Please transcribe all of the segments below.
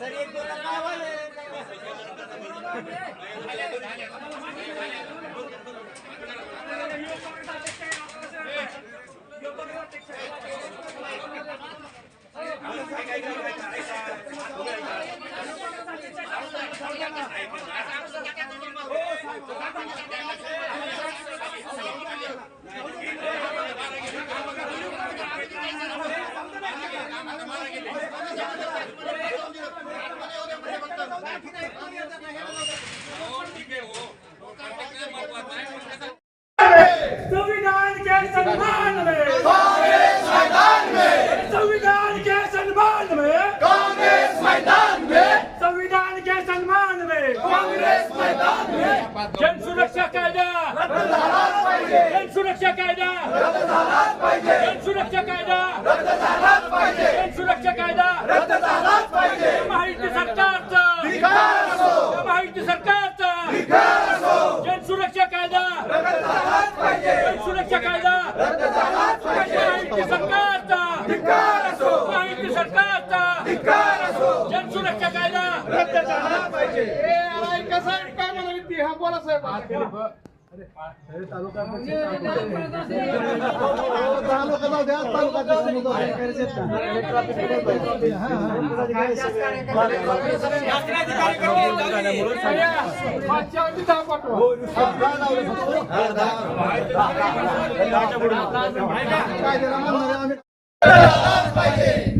Sir एक दोन संविधान में जन सुरक्षा कायदा जन सुरक्षा कायदा रद्द झालाच पाहिजे जन सुरक्षा कायदा रद्द झालाच पाहिजे जन सुरक्षा कायदा रद्द झालाच पाहिजे माहिती सरकारचं धिक्कार असो माहिती सरकारचं धिक्कार असो जन सुरक्षा कायदा रद्द झालाच पाहिजे जन सुरक्षा कायदा रद्द झालाच पाहिजे माहिती सरकारचा धिक्कार असो माहिती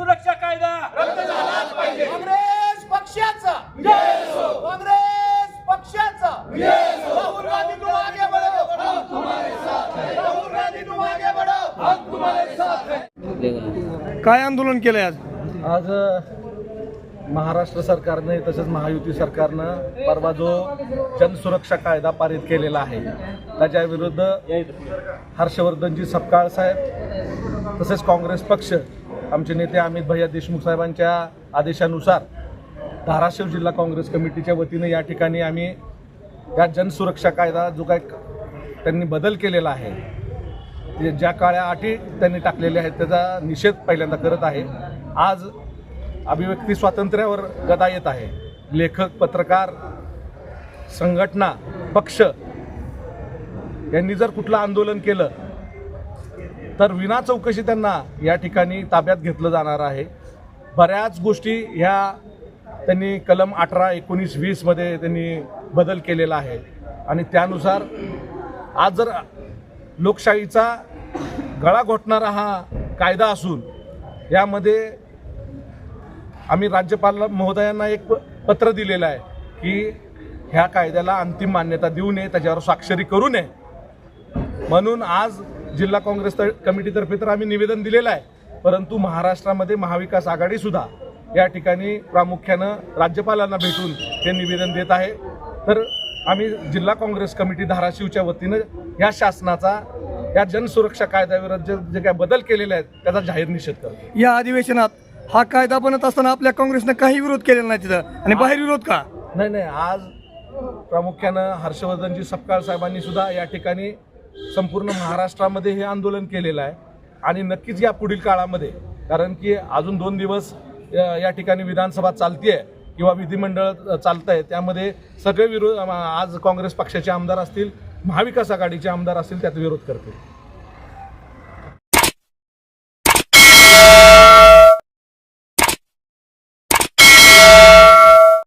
सुरक्षा कायदा काँग्रेस पक्षाचा. काँग्रेस पक्षाचा. राहुल गांधी तुम आगे बढ़ो राहुल गांधी तुम आगे बढ़ो हम तुम्हारे साथ हैं. काय आंदोलन केलंय आज? आज महाराष्ट्र सरकारने तसेच महायुती सरकारनं परवा जो जनसुरक्षा कायदा पारित केलेला आहे त्याच्या विरुद्ध हर्षवर्धनजी सपकाळ साहेब तसेच काँग्रेस पक्ष आमचे नेते अमित भैया देशमुख साहेबांच्या आदेशानुसार धाराशिव जिल्हा काँग्रेस कमिटीच्या वतीनं या ठिकाणी आम्ही या जनसुरक्षा कायदा जो काय त्यांनी बदल केलेला आहे ज्या काळ्या अटी त्यांनी टाकलेल्या आहेत त्याचा निषेध पहिल्यांदा करत आहे. आज अभिव्यक्ती स्वातंत्र्यावर गदा येत आहे. लेखक पत्रकार संघटना पक्ष यांनी जर कुठलं आंदोलन केलं तर विना चौकशी त्यांना या ठिकाणी ताब्यात घेतलं जाणार आहे. बऱ्याच गोष्टी ह्या त्यांनी कलम अठरा एकोणीस वीसमध्ये त्यांनी बदल केलेला आहे. आणि त्यानुसार आज जर लोकशाहीचा गळा घोटणारा हा कायदा असून यामध्ये आम्ही राज्यपाल महोदयांना एक प- पत्र दिलेलं आहे की ह्या कायद्याला अंतिम मान्यता देऊ नये त्याच्यावर स्वाक्षरी करू नये. म्हणून आज जिल्हा काँग्रेस कमिटीतर्फे तर आम्ही निवेदन दिलेलं आहे. परंतु महाराष्ट्रामध्ये महाविकास आघाडी सुद्धा या ठिकाणी प्रामुख्यानं राज्यपालांना भेटून हे निवेदन देत आहे. तर आम्ही जिल्हा काँग्रेस कमिटी धाराशिवच्या वतीनं या शासनाचा या जनसुरक्षा कायद्याविरुद्ध जे जे काय बदल केलेले आहेत त्याचा जाहीर निषेध करतो. या अधिवेशनात हा कायदा बनत असताना आपल्या काँग्रेसनं काही विरोध केलेला नाही तिथं. आणि बाहेर विरोध का? नाही नाही आज प्रामुख्यानं हर्षवर्धनजी सपकाळ साहेबांनी सुद्धा या ठिकाणी संपूर्ण महाराष्ट्रामध्ये हे आंदोलन केलेलं आहे. आणि नक्कीच या पुढील काळामध्ये कारण की अजून दोन दिवस या ठिकाणी विधानसभा चालतीये किंवा विधिमंडळ चालत आहे त्यामध्ये सगळे विरोध आज काँग्रेस पक्षाचे आमदार असतील महाविकास आघाडीचे आमदार असतील त्यात विरोध करतील.